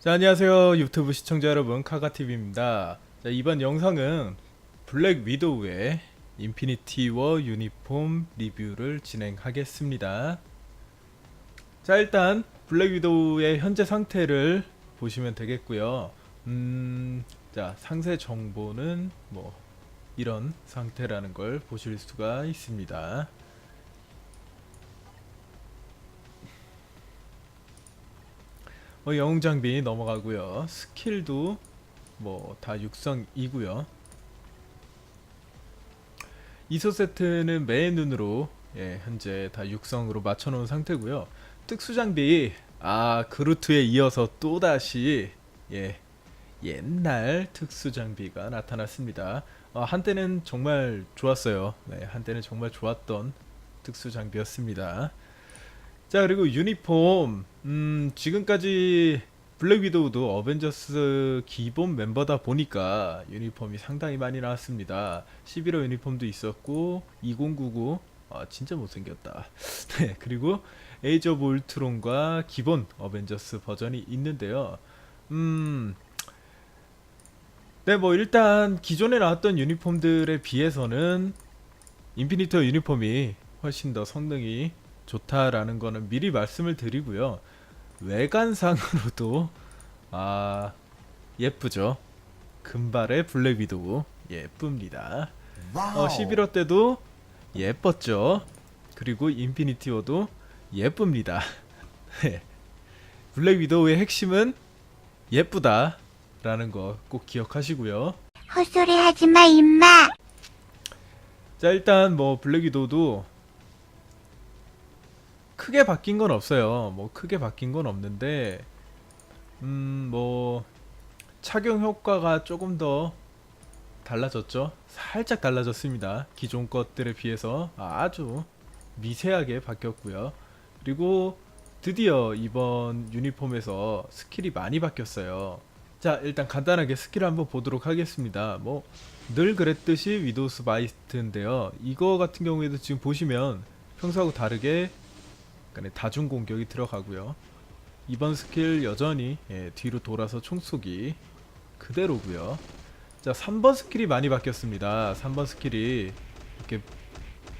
자, 안녕하세요. 유튜브 시청자 여러분, 카가TV입니다. 자, 이번 영상은 블랙 위도우의 인피니티 워 유니폼 리뷰를 진행하겠습니다. 자, 일단 블랙 위도우의 현재 상태를 보시면 되겠고요. 음, 자, 상세 정보는 뭐 이런 상태라는 걸 보실 수가 있습니다. 어, 영웅 장비 넘어가고요. 스킬도 뭐 다 육성이고요. 이소 세트는 매의 눈으로 예, 현재 다 육성으로 맞춰놓은 상태고요. 특수 장비 아 그루트에 이어서 또 다시 예 옛날 특수 장비가 나타났습니다. 어, 한때는 정말 좋았어요. 네, 한때는 정말 좋았던 특수 장비였습니다. 자 그리고 유니폼 음 지금까지 블랙 위도우도 어벤져스 기본 멤버다 보니까 유니폼이 상당히 많이 나왔습니다. 11호 유니폼도 있었고 2099 아 진짜 못생겼다. 네 그리고 에이지 오브 울트론과 기본 어벤져스 버전이 있는데요. 음 네, 뭐 일단 기존에 나왔던 유니폼들에 비해서는 인피니터 유니폼이 훨씬 더 성능이 좋다라는 거는 미리 말씀을 드리고요. 외관상으로도 아 예쁘죠. 금발의 블랙 위도우 예쁩니다. 어 11호 때도 예뻤죠. 그리고 인피니티 워도 예쁩니다. 네. 블랙 위도우의 핵심은 예쁘다라는 거 꼭 기억하시고요. 헛소리 하지 마, 임마. 자 일단 뭐 블랙 위도우도 크게 바뀐 건 없어요. 뭐 크게 바뀐 건 없는데 음 뭐 착용 효과가 조금 더 달라졌죠. 살짝 달라졌습니다. 기존 것들에 비해서 아주 미세하게 바뀌었고요. 그리고 드디어 이번 유니폼에서 스킬이 많이 바뀌었어요. 자, 일단 간단하게 스킬을 한번 보도록 하겠습니다. 뭐 늘 그랬듯이 위도우스 바이스트인데요. 이거 같은 경우에도 지금 보시면 평소하고 다르게 약간의 다중 공격이 들어가고요. 이번 스킬 여전히 예, 뒤로 돌아서 총쏘기 그대로고요. 자, 3번 스킬이 많이 바뀌었습니다. 3번 스킬이 이렇게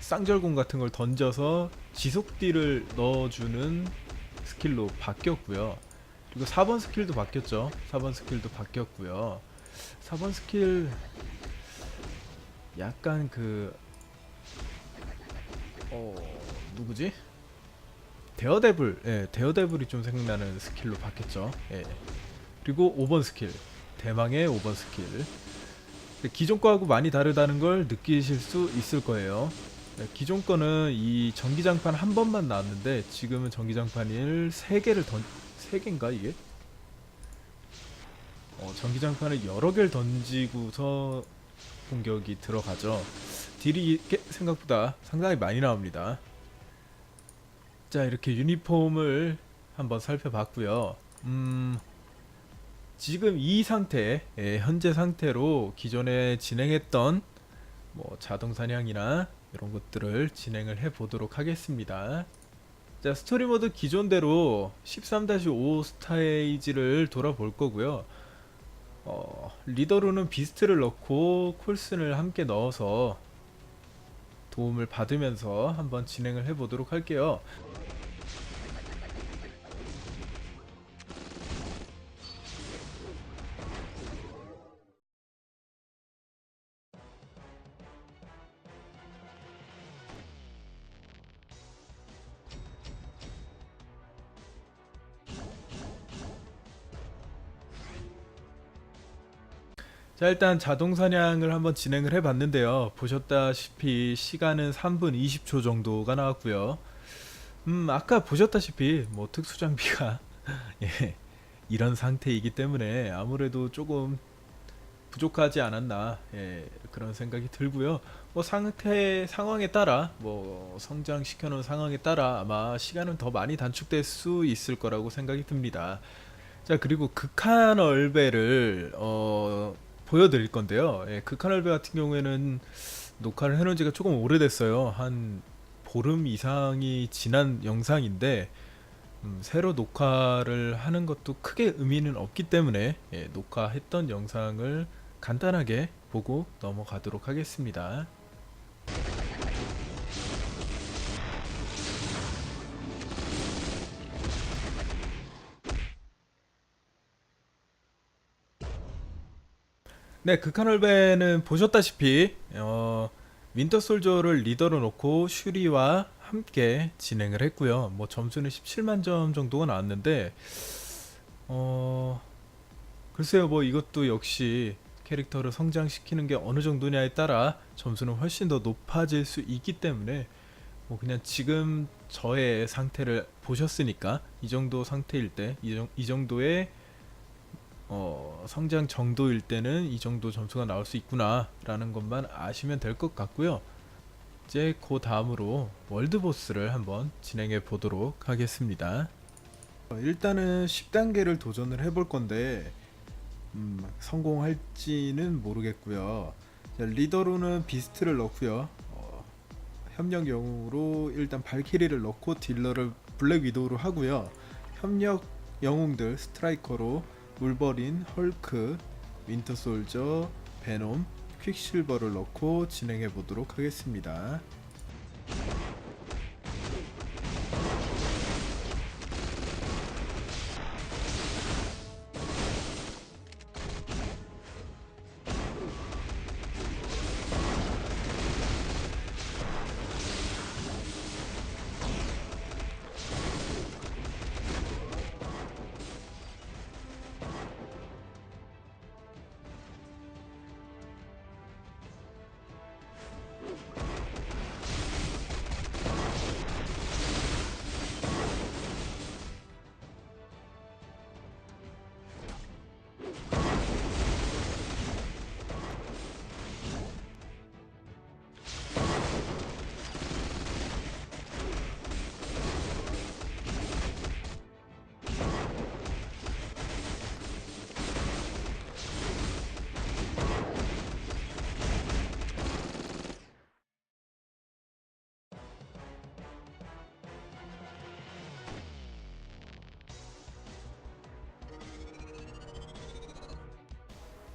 쌍절곤 같은 걸 던져서 지속딜을 넣어주는 스킬로 바뀌었고요. 그리고 4번 스킬도 바뀌었죠. 4번 스킬도 바뀌었고요. 4번 스킬 약간 그 어, 누구지? 데어데블, 예, 데어데블이 좀 생각나는 스킬로 바뀌었죠. 예. 그리고 5번 스킬, 대망의 5번 스킬. 기존 거하고 많이 다르다는 걸 느끼실 수 있을 거예요. 예, 기존 거는 이 전기장판 한 번만 나왔는데 지금은 전기장판을 3개를 던, 3개인가 이게? 어, 전기장판을 여러 개를 던지고서 공격이 들어가죠. 딜이 생각보다 상당히 많이 나옵니다. 자 이렇게 유니폼을 한번 살펴봤고요. 음 지금 이 상태, 예, 현재 상태로 기존에 진행했던 뭐 자동 사냥이나 이런 것들을 진행을 해 보도록 하겠습니다. 자 스토리 모드 기존대로 13-5 스테이지를 돌아볼 거고요. 어, 리더로는 비스트를 넣고 콜슨을 함께 넣어서 도움을 받으면서 한번 진행을 해 보도록 할게요. 자 일단 자동 사냥을 한번 진행을 해봤는데요. 보셨다시피 시간은 3분 20초 정도가 나왔고요. 음 아까 보셨다시피 뭐 특수 장비가 예, 이런 상태이기 때문에 아무래도 조금 부족하지 않았나 예, 그런 생각이 들고요. 뭐 상태 상황에 따라 뭐 성장 시켜 놓은 상황에 따라 아마 시간은 더 많이 단축될 수 있을 거라고 생각이 듭니다. 자 그리고 극한 얼베를 어 보여드릴 건데요. 예, 극한 얼베 같은 경우에는 녹화를 해놓은 지가 조금 오래됐어요. 한 보름 이상이 지난 영상인데 음, 새로 녹화를 하는 것도 크게 의미는 없기 때문에 예, 녹화했던 영상을 간단하게 보고 넘어가도록 하겠습니다. 네, 극한월배는 보셨다시피 어, 윈터 솔저를 리더로 놓고 슈리와 함께 진행을 했고요. 뭐 점수는 17만 점 정도가 나왔는데 어 글쎄요, 뭐 이것도 역시 캐릭터를 성장시키는 게 어느 정도냐에 따라 점수는 훨씬 더 높아질 수 있기 때문에 뭐 그냥 지금 저의 상태를 보셨으니까 이 정도 상태일 때 이 정도의 어, 성장 정도일 때는 이 정도 점수가 나올 수 있구나라는 것만 아시면 될 것 같고요. 이제 그 다음으로 월드보스를 한번 진행해 보도록 하겠습니다. 어, 일단은 10단계를 도전을 해볼 건데 음, 성공할지는 모르겠고요. 자, 리더로는 비스트를 넣고요. 어, 협력 영웅으로 일단 발키리를 넣고 딜러를 블랙 위도우로 하고요. 협력 영웅들 스트라이커로 울버린, 헐크, 윈터 솔저, 베놈, 퀵실버를 넣고 진행해 보도록 하겠습니다.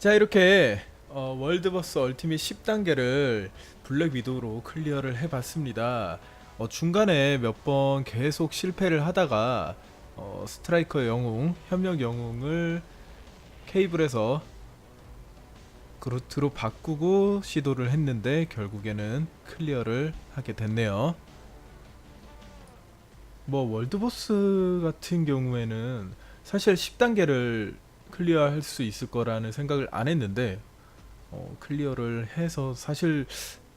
자 이렇게 어, 월드버스 얼티밋 10단계를 블랙 위도우로 클리어를 해봤습니다. 어, 중간에 몇 번 계속 실패를 하다가 어, 스트라이커 영웅, 협력 영웅을 케이블에서 그루트로 바꾸고 시도를 했는데 결국에는 클리어를 하게 됐네요. 뭐 월드보스 같은 경우에는 사실 10단계를 클리어할 수 있을 거라는 생각을 안 했는데 어, 클리어를 해서 사실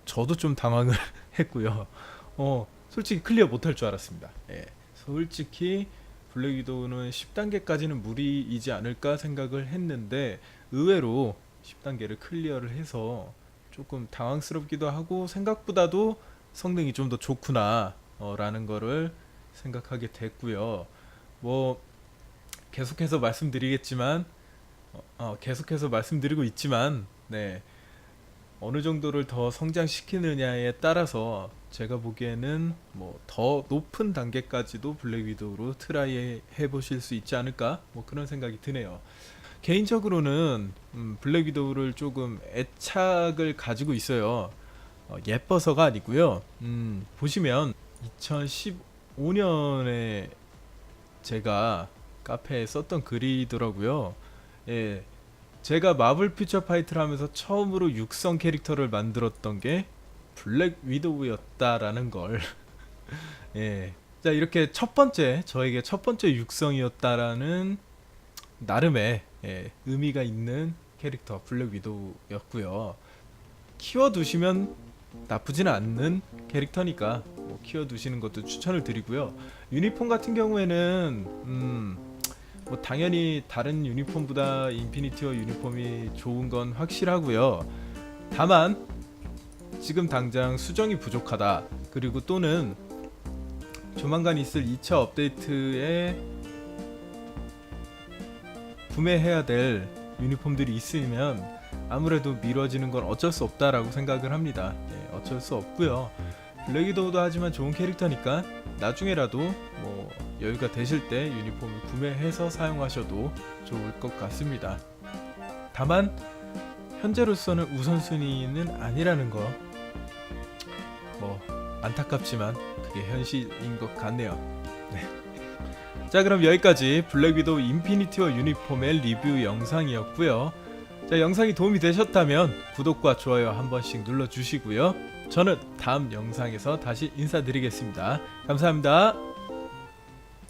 저도 좀 당황을 했고요. 어, 솔직히 클리어 못할 줄 알았습니다. 예, 솔직히 블랙 위도우는 10단계까지는 무리이지 않을까 생각을 했는데 의외로 10단계를 클리어를 해서 조금 당황스럽기도 하고 생각보다도 성능이 좀 더 좋구나 어, 라는 거를 생각하게 됐고요. 뭐 계속해서 말씀드리겠지만 어, 어, 계속해서 말씀드리고 있지만 네 어느 정도를 더 성장시키느냐에 따라서 제가 보기에는 뭐 더 높은 단계까지도 블랙 위도우로 트라이 해보실 수 있지 않을까 뭐 그런 생각이 드네요. 개인적으로는 음, 블랙 위도우를 조금 애착을 가지고 있어요. 어, 예뻐서가 아니고요. 음, 보시면 2015년에 제가 카페에 썼던 글이더라고요. 예. 제가 마블 퓨처 파이트를 하면서 처음으로 육성 캐릭터를 만들었던 게 블랙 위도우였다라는 걸. 예. 자, 이렇게 첫 번째, 저에게 첫 번째 육성이었다라는 나름의 예, 의미가 있는 캐릭터 블랙 위도우였고요. 키워두시면 나쁘지는 않는 캐릭터니까 뭐 키워두시는 것도 추천을 드리고요. 유니폼 같은 경우에는 음, 뭐 당연히 다른 유니폼보다 인피니티어 유니폼이 좋은 건 확실하고요. 다만 지금 당장 수정이 부족하다. 그리고 또는 조만간 있을 2차 업데이트에 구매해야 될 유니폼들이 있으면 아무래도 미뤄지는 건 어쩔 수 없다라고 생각을 합니다. 예, 어쩔 수 없고요. 블랙이도우도 하지만 좋은 캐릭터니까 나중에라도 뭐 여유가 되실 때 유니폼을 구매해서 사용하셔도 좋을 것 같습니다. 다만 현재로서는 우선순위는 아니라는 거. 뭐 안타깝지만 그게 현실인 것 같네요. 네. 자 그럼 여기까지 블랙 위도우 인피니티 워 유니폼의 리뷰 영상이었고요. 자 영상이 도움이 되셨다면 구독과 좋아요 한 번씩 눌러주시고요. 저는 다음 영상에서 다시 인사드리겠습니다. 감사합니다.